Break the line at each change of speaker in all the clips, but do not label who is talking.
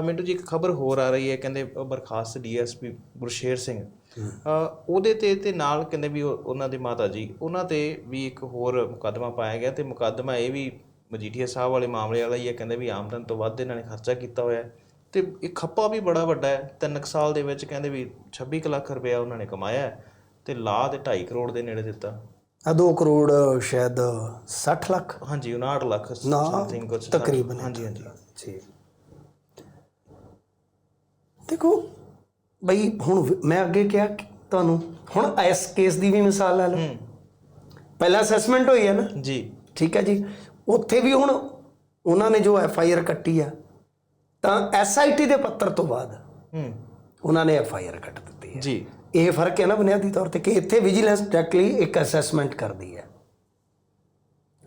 ਮਿੰਟੂ ਜੀ ਇੱਕ ਖਬਰ ਹੋਰ ਆ ਰਹੀ ਹੈ ਕਹਿੰਦੇ ਬਰਖਾਸਤ ਡੀਐਸਪੀ ਗੁਰਸ਼ੇਰ ਸਿੰਘ। ਉਹਦੇ ਤੇ ਤੇ ਨਾਲ ਕਹਿੰਦੇ ਵੀ ਉਹ- ਉਹਨਾਂ ਦੇ ਮਾਤਾ ਜੀ ਉਹਨਾਂ ਤੇ ਵੀ ਇੱਕ ਹੋਰ ਮੁਕੱਦਮਾ ਪਾਇਆ ਗਿਆ ਤੇ ਮੁਕੱਦਮਾ ਇਹ ਵੀ ਮਜੀਠੀਆ ਸਾਹਿਬ ਵਾਲੇ ਮਾਮਲੇ ਵਾਲਾ ਹੀ ਹੈ ਕਹਿੰਦੇ ਵੀ ਆਮਦਨ ਤੋਂ ਵੱਧ ਇਹਨਾਂ ਨੇ ਖਰਚਾ ਕੀਤਾ ਹੋਇਆ ਤੇ ਇਹ ਖੱਪਾ ਵੀ ਬੜਾ ਵੱਡਾ ਹੈ ਤਿੰਨ ਕੁ ਸਾਲ ਦੇ ਵਿੱਚ ਕਹਿੰਦੇ ਵੀ 26 ਕੁ ਲੱਖ ਰੁਪਇਆ ਉਹਨਾਂ ਨੇ ਕਮਾਇਆ ਤੇ ਲਾ ਤੇ 2.5 ਕਰੋੜ ਦੇ ਨੇੜੇ ਦਿੱਤਾ।
ਆ 2 ਕਰੋੜ ਸ਼ਾਇਦ 60 ਲੱਖ?
ਹਾਂਜੀ 59 ਲੱਖ ਸਮਥਿੰਗ ਕੁਝ
ਤਕਰੀਬਨ।
ਹਾਂਜੀ ਹਾਂਜੀ।
ਜੀ ਦੇਖੋ ਬਈ ਹੁਣ ਮੈਂ ਅੱਗੇ ਕਿਹਾ ਤੁਹਾਨੂੰ ਹੁਣ ਇਸ ਕੇਸ ਦੀ ਵੀ ਮਿਸਾਲ ਲੈ ਲਓ। ਪਹਿਲਾਂ ਅਸੈਸਮੈਂਟ ਹੋਈ ਹੈ ਨਾ?
ਜੀ।
ਠੀਕ ਹੈ ਜੀ? ਉੱਥੇ ਵੀ ਹੁਣ ਉਹਨਾਂ ਨੇ ਜੋ ਐਫ ਆਈ ਆਰ ਕੱਟੀ ਆ ਤਾਂ ਐਸ ਆਈ ਟੀ ਦੇ ਪੱਤਰ ਤੋਂ ਬਾਅਦ
ਹੂੰ।
ਉਹਨਾਂ ਨੇ ਐਫ ਆਈ ਆਰ ਕੱਟ ਦਿੱਤੀ ਹੈ।
ਜੀ।
ਇਹ ਫ਼ਰਕ ਹੈ ਨਾ ਬੁਨਿਆਦੀ ਤੌਰ ਤੇ ਕਿ ਇੱਥੇ ਵਿਜੀਲੈਂਸ ਡਾਇਰੈਕਟਲੀ ਇੱਕ ਅਸੈਸਮੈਂਟ ਕਰਦੀ ਹੈ।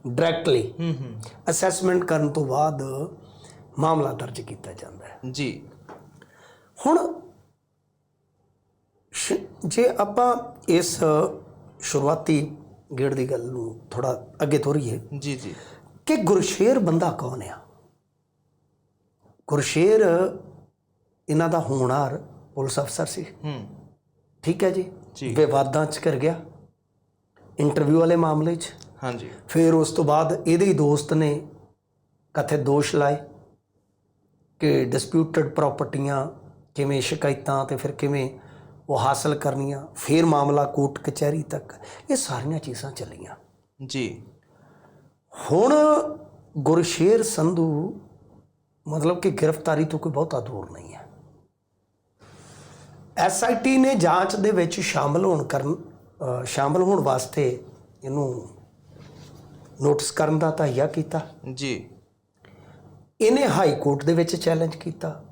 ਡਾਇਰੈਕਟਲੀ
ਹੂੰ ਹੂੰ।
ਅਸੈਸਮੈਂਟ ਕਰਨ ਤੋਂ ਬਾਅਦ ਮਾਮਲਾ ਦਰਜ ਕੀਤਾ ਜਾਂਦਾ ਹੈ।
ਜੀ।
ਹੁਣ ਜੇ ਆਪਾਂ ਇਸ ਸ਼ੁਰੂਆਤੀ ਗੇੜ ਦੀ ਗੱਲ ਨੂੰ ਥੋੜਾ ਅੱਗੇ ਤੋਰੀਏ।
ਜੀ ਜੀ।
ਕਿ ਗੁਰਸ਼ੇਰ ਬੰਦਾ ਕੌਣ ਆ? ਗੁਰਸ਼ੇਰ ਇਹਨਾਂ ਦਾ ਹੋਣਹਾਰ ਪੁਲਿਸ ਅਫਸਰ ਸੀ।
ਹੂੰ।
ਠੀਕ ਹੈ ਜੀ?
ਜੀ।
ਵਿਵਾਦਾਂ ਚ ਕਰ ਗਿਆ। ਇੰਟਰਵਿਊ ਵਾਲੇ ਮਾਮਲੇ 'ਚ।
ਹਾਂਜੀ।
ਫਿਰ ਉਸ ਤੋਂ ਬਾਅਦ ਇਹਦੇ ਹੀ ਦੋਸਤ ਨੇ ਕਥੇ ਦੋਸ਼ ਲਾਏ ਕਿ ਡਿਸਪਿਊਟਡ ਪ੍ਰਾਪਰਟੀਆਂ ਕਿਵੇਂ ਸ਼ਿਕਾਇਤਾਂ ਤੇ ਫਿਰ ਕਿਵੇਂ ਉਹ ਹਾਸਲ ਕਰਨੀਆਂ ਫਿਰ ਮਾਮਲਾ ਕੋਰਟ ਕਚਹਿਰੀ ਤੱਕ ਇਹ ਸਾਰੀਆਂ ਚੀਜ਼ਾਂ ਚੱਲੀਆਂ।
ਜੀ।
ਹੁਣ ਗੁਰਸ਼ੇਰ ਸੰਧੂ ਮਤਲਬ ਕਿ ਗ੍ਰਿਫਤਾਰੀ ਤੋਂ ਕੋਈ ਬਹੁਤਾ ਦੂਰ ਨਹੀਂ ਹੈ। ਐਸਆਈਟੀ ਨੇ ਜਾਂਚ ਦੇ ਵਿੱਚ ਸ਼ਾਮਲ ਹੋਣ ਕਰਨ ਸ਼ਾਮਲ ਹੋਣ ਵਾਸਤੇ ਇਹਨੂੰ ਨੋਟਿਸ ਕਰਨ ਦਾ ਤਹਈਆ ਕੀਤਾ।
ਜੀ।
ਇਹਨੇ ਹਾਈ ਕੋਰਟ ਦੇ ਵਿੱਚ ਚੈਲੰਜ ਕੀਤਾ।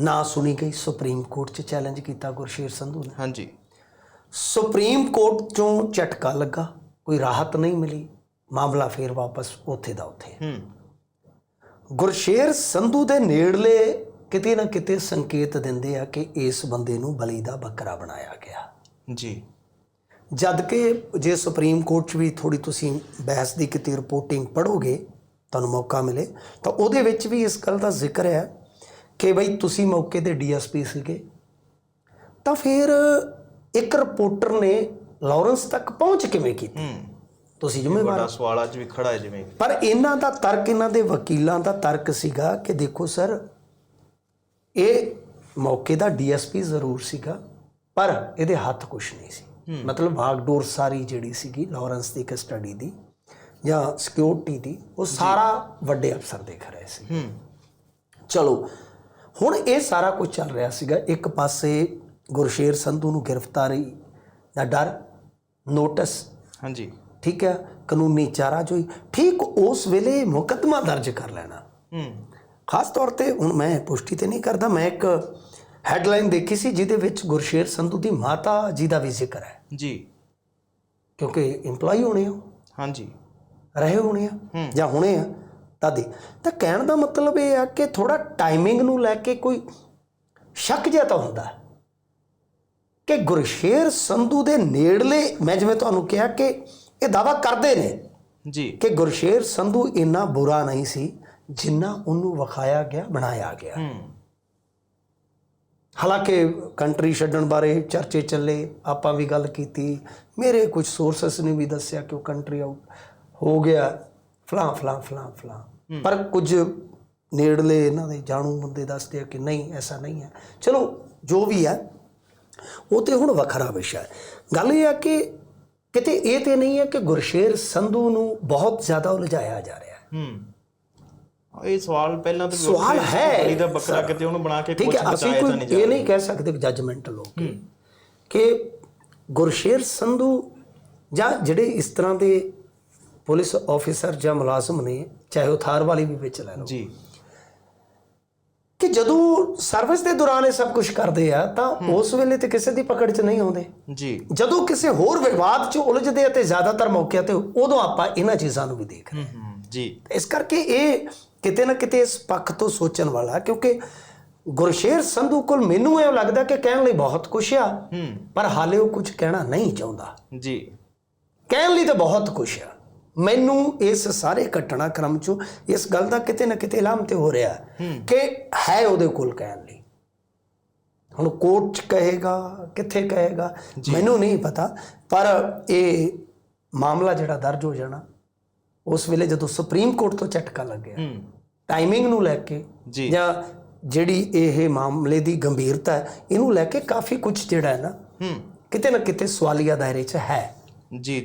ਨਾ ਸੁਣੀ ਗਈ ਸੁਪਰੀਮ ਕੋਰਟ 'ਚ ਚੈਲੰਜ ਕੀਤਾ ਗੁਰਸ਼ੇਰ ਸੰਧੂ ਨੇ।
ਹਾਂਜੀ।
ਸੁਪਰੀਮ ਕੋਰਟ ਚੋਂ ਝਟਕਾ ਲੱਗਾ ਕੋਈ ਰਾਹਤ ਨਹੀਂ ਮਿਲੀ ਮਾਮਲਾ ਫੇਰ ਵਾਪਸ ਉੱਥੇ ਦਾ ਉੱਥੇ।
ਹੂੰ।
ਗੁਰਸ਼ੇਰ ਸੰਧੂ ਦੇ ਨੇੜਲੇ ਕਿਤੇ ਨਾ ਕਿਤੇ ਸੰਕੇਤ ਦਿੰਦੇ ਆ ਕਿ ਇਸ ਬੰਦੇ ਨੂੰ ਬਲੀ ਦਾ ਬੱਕਰਾ ਬਣਾਇਆ ਗਿਆ।
ਜੀ।
ਜਦ ਕਿ ਜੇ ਸੁਪਰੀਮ ਕੋਰਟ 'ਚ ਵੀ ਥੋੜੀ ਤੁਸੀਂ ਬਹਿਸ ਦੀ ਕਿਤੇ ਰਿਪੋਰਟਿੰਗ ਪੜੋਗੇ ਤੁਹਾਨੂੰ ਮੌਕਾ ਮਿਲੇ ਤਾਂ ਉਹਦੇ ਵਿੱਚ ਵੀ ਇਸ ਗੱਲ ਦਾ ਜ਼ਿਕਰ ਹੈ ਕਿ ਬਈ ਤੁਸੀਂ ਮੌਕੇ ਤੇ ਡੀਐਸਪੀ ਸੀਗੇ। ਤਾਂ ਫਿਰ ਇੱਕ ਰਿਪੋਰਟਰ ਨੇ ਲਾਰੈਂਸ ਤੱਕ ਪਹੁੰਚ ਕਿਵੇਂ ਕੀਤੀ? ਤੁਸੀਂ ਜ਼ਿੰਮੇਵਾਰ
ਬੜਾ ਸਵਾਲ ਅੱਜ ਵੀ ਖੜਾ ਹੈ ਜਿਵੇਂ
ਪਰ ਇਹਨਾਂ ਦਾ ਤਰਕ ਇਹਨਾਂ ਦੇ ਵਕੀਲਾਂ ਦਾ ਤਰਕ ਸੀਗਾ ਕਿ ਦੇਖੋ ਸਰ ਇਹ ਮੌਕੇ ਦਾ ਡੀਐਸਪੀ ਜ਼ਰੂਰ ਸੀਗਾ ਪਰ ਇਹਦੇ ਹੱਥ ਕੁਝ ਨਹੀਂ ਸੀ। ਮਤਲਬ ਭਾਗਡੋਰ ਸਾਰੀ ਜਿਹੜੀ ਸੀਗੀ ਲਾਰੈਂਸ ਦੀ ਕਸਟਡੀ ਦੀ ਜਾਂ ਸਿਕਿਉਰਿਟੀ ਦੀ ਉਹ ਸਾਰਾ ਵੱਡੇ ਅਫਸਰ ਦੇਖ ਰਹੇ ਸੀ। ਚਲੋ ਹੁਣ ਇਹ ਸਾਰਾ ਕੁਝ ਚੱਲ ਰਿਹਾ ਸੀਗਾ। ਇੱਕ ਪਾਸੇ ਗੁਰਸ਼ੇਰ ਸੰਧੂ ਨੂੰ ਗ੍ਰਿਫਤਾਰੀ ਦਾ ਡਰ ਨੋਟਿਸ।
ਹਾਂਜੀ।
ਠੀਕ ਹੈ ਕਾਨੂੰਨੀ ਚਾਰਾਜੋਈ ਠੀਕ ਉਸ ਵੇਲੇ ਮੁਕੱਦਮਾ ਦਰਜ ਕਰ ਲੈਣਾ।
ਹੂੰ।
ਖਾਸ ਤੌਰ ਤੇ ਹੁਣ ਮੈਂ ਪੁਸ਼ਟੀ ਤੇ ਨਹੀਂ ਕਰਦਾ ਮੈਂ ਇੱਕ ਹੈਡਲਾਈਨ ਦੇਖੀ ਸੀ ਜਿਹਦੇ ਵਿੱਚ ਗੁਰਸ਼ੇਰ ਸੰਧੂ ਦੀ ਮਾਤਾ ਜੀ ਦਾ ਵੀ ਜ਼ਿਕਰ ਹੈ।
ਜੀ।
ਕਿਉਂਕਿ EMPLOYE ਹੋਣੇ ਆ
ਹਾਂਜੀ।
ਰਹੇ ਹੋਣੇ ਆ। ਜਾਂ ਹੋਣੇ ਆ। ਤਦੇ ਤਾਂ ਕਹਿਣ ਦਾ ਮਤਲਬ ਇਹ ਆ ਕਿ ਥੋੜਾ ਟਾਈਮਿੰਗ ਨੂੰ ਲੈ ਕੇ ਕੋਈ ਸ਼ੱਕ ਜਿਹਾ ਤਾਂ ਹੁੰਦਾ। ਕਿ ਗੁਰਸ਼ੇਰ ਸੰਧੂ ਦੇ ਨੇੜਲੇ ਮੈਂ ਜਿਵੇਂ ਤੁਹਾਨੂੰ ਕਿਹਾ ਕਿ ਇਹ ਦਾਵਾ ਕਰਦੇ ਨੇ
ਜੀ।
ਕਿ ਗੁਰਸ਼ੇਰ ਸੰਧੂ ਇੰਨਾ ਬੁਰਾ ਨਹੀਂ ਸੀ ਜਿੰਨਾ ਉਹਨੂੰ ਵਿਖਾਇਆ ਗਿਆ ਬਣਾਇਆ ਗਿਆ। ਹਾਲਾਂਕਿ ਕੰਟਰੀ ਛੱਡਣ ਬਾਰੇ ਚਰਚੇ ਚੱਲੇ ਆਪਾਂ ਵੀ ਗੱਲ ਕੀਤੀ। ਮੇਰੇ ਕੁਝ ਸੋਰਸਸ ਨੇ ਵੀ ਦੱਸਿਆ ਕਿ ਉਹ ਕੰਟਰੀ ਆਊਟ ਹੋ ਗਿਆ। ਫਲਾਂ ਫਲਾਂ ਫਲਾਂ ਫਲਾਂ। ਪਰ ਕੁਝ ਨੇੜਲੇ ਇਹਨਾਂ ਦੇ ਜਾਣੂ ਬੰਦੇ ਦੱਸਦੇ ਆ ਕਿ ਨਹੀਂ ਐਸਾ ਨਹੀਂ ਹੈ। ਚਲੋ ਜੋ ਵੀ ਹੈ ਉਹ ਤੇ ਹੁਣ ਵੱਖਰਾ ਵਿਸ਼ਾ ਹੈ। ਗੱਲ ਇਹ ਆ ਕਿ ਕਿਤੇ ਇਹ ਤੇ ਨਹੀਂ ਹੈ ਕਿ ਗੁਰਸ਼ੇਰ ਸੰਧੂ ਨੂੰ ਬਹੁਤ ਜ਼ਿਆਦਾ ਉਲਝਾਇਆ ਜਾ ਰਿਹਾ ਹੈ।
ਹੂੰ। ਇਹ ਸਵਾਲ ਪਹਿਲਾਂ ਤੋਂ
ਸਵਾਲ ਹੈ।
ਦਾ ਬੱਕਰਾ ਕਿਤੇ ਉਹਨੂੰ ਬਣਾ ਕੇ
ਠੀਕ
ਕੁਝ ਬਚਾਇਆ ਤਾਂ ਨਹੀਂ ਜਾ
ਇਹ ਨਹੀਂ ਕਹਿ ਸਕਦੇ ਜੱਜਮੈਂਟਲ ਹੋ। ਕੇ ਕਿ ਗੁਰਸ਼ੇਰ ਸੰਧੂ ਜਾਂ ਜਿਹੜੇ ਇਸ ਤਰ੍ਹਾਂ ਦੇ ਪੁਲਿਸ ਆਫੀਸਰ ਜਾਂ ਮੁਲਾਜ਼ਮ ਨੇ ਚਾਹੇ ਉਹ ਥਾਰ ਵਾਲੀ ਵੀ ਵਿੱਚ ਲੈ ਲਓ।
ਜੀ।
ਕਿ ਜਦੋਂ ਸਰਵਿਸ ਦੇ ਦੌਰਾਨ ਇਹ ਸਭ ਕੁਝ ਕਰਦੇ ਆ ਤਾਂ ਉਸ ਵੇਲੇ ਤੇ ਕਿਸੇ ਦੀ ਪਕੜ 'ਚ ਨਹੀਂ ਆਉਂਦੇ।
ਜੀ।
ਜਦੋਂ ਕਿਸੇ ਹੋਰ ਵਿਵਾਦ 'ਚ ਉਲਝਦੇ ਆ ਤੇ ਜ਼ਿਆਦਾਤਰ ਮੌਕਿਆਂ ਤੇ ਉਦੋਂ ਆਪਾਂ ਇਹਨਾਂ ਚੀਜ਼ਾਂ ਨੂੰ ਵੀ ਦੇਖ ਰਹੇ
ਹੂੰ। ਜੀ।
ਇਸ ਕਰਕੇ ਇਹ ਕਿਤੇ ਨਾ ਕਿਤੇ ਇਸ ਪੱਖ ਤੋਂ ਸੋਚਣ ਵਾਲਾ ਕਿਉਂਕਿ ਗੁਰਸ਼ੇਰ ਸੰਧੂ ਕੋਲ ਮੈਨੂੰ ਇਹ ਲੱਗਦਾ ਕਿ ਕਹਿਣ ਲਈ ਬਹੁਤ ਕੁਛ ਆ ਪਰ ਹਾਲੇ ਉਹ ਕੁਝ ਕਹਿਣਾ ਨਹੀਂ ਚਾਹੁੰਦਾ।
ਜੀ।
ਕਹਿਣ ਲਈ ਤਾਂ ਬਹੁਤ ਕੁਛ ਆ। ਮੈਨੂੰ ਇਸ ਸਾਰੇ ਘਟਨਾਕ੍ਰਮ ਚੋਂ ਇਸ ਗੱਲ ਦਾ ਕਿਤੇ ਨਾ ਕਿਤੇ ਇਲਹਾਮ ਤੇ ਹੋ ਰਿਹਾ ਕਿ ਹੈ ਉਹਦੇ ਕੋਲ ਕਹਿਣ ਲਈ। ਹੁਣ ਕੋਰਟ ਚ ਕਹੇਗਾ ਕਿੱਥੇ ਕਹੇਗਾ ਮੈਨੂੰ ਨਹੀਂ ਪਤਾ ਪਰ ਇਹ ਮਾਮਲਾ ਜਿਹੜਾ ਦਰਜ ਹੋ ਜਾਣਾ ਉਸ ਵੇਲੇ ਜਦੋਂ ਸੁਪਰੀਮ ਕੋਰਟ ਤੋਂ ਝਟਕਾ ਲੱਗਿਆ ਟਾਈਮਿੰਗ ਨੂੰ ਲੈ ਕੇ
ਜੀ।
ਜਿਹੜੀ ਇਹ ਮਾਮਲੇ ਦੀ ਗੰਭੀਰਤਾ ਹੈ ਇਹਨੂੰ ਲੈ ਕੇ ਕਾਫੀ ਕੁਝ ਜਿਹੜਾ ਹੈ ਨਾ ਕਿਤੇ ਨਾ ਕਿਤੇ ਸਵਾਲੀਆ ਦਾਇਰੇ 'ਚ ਹੈ।
ਜੀ।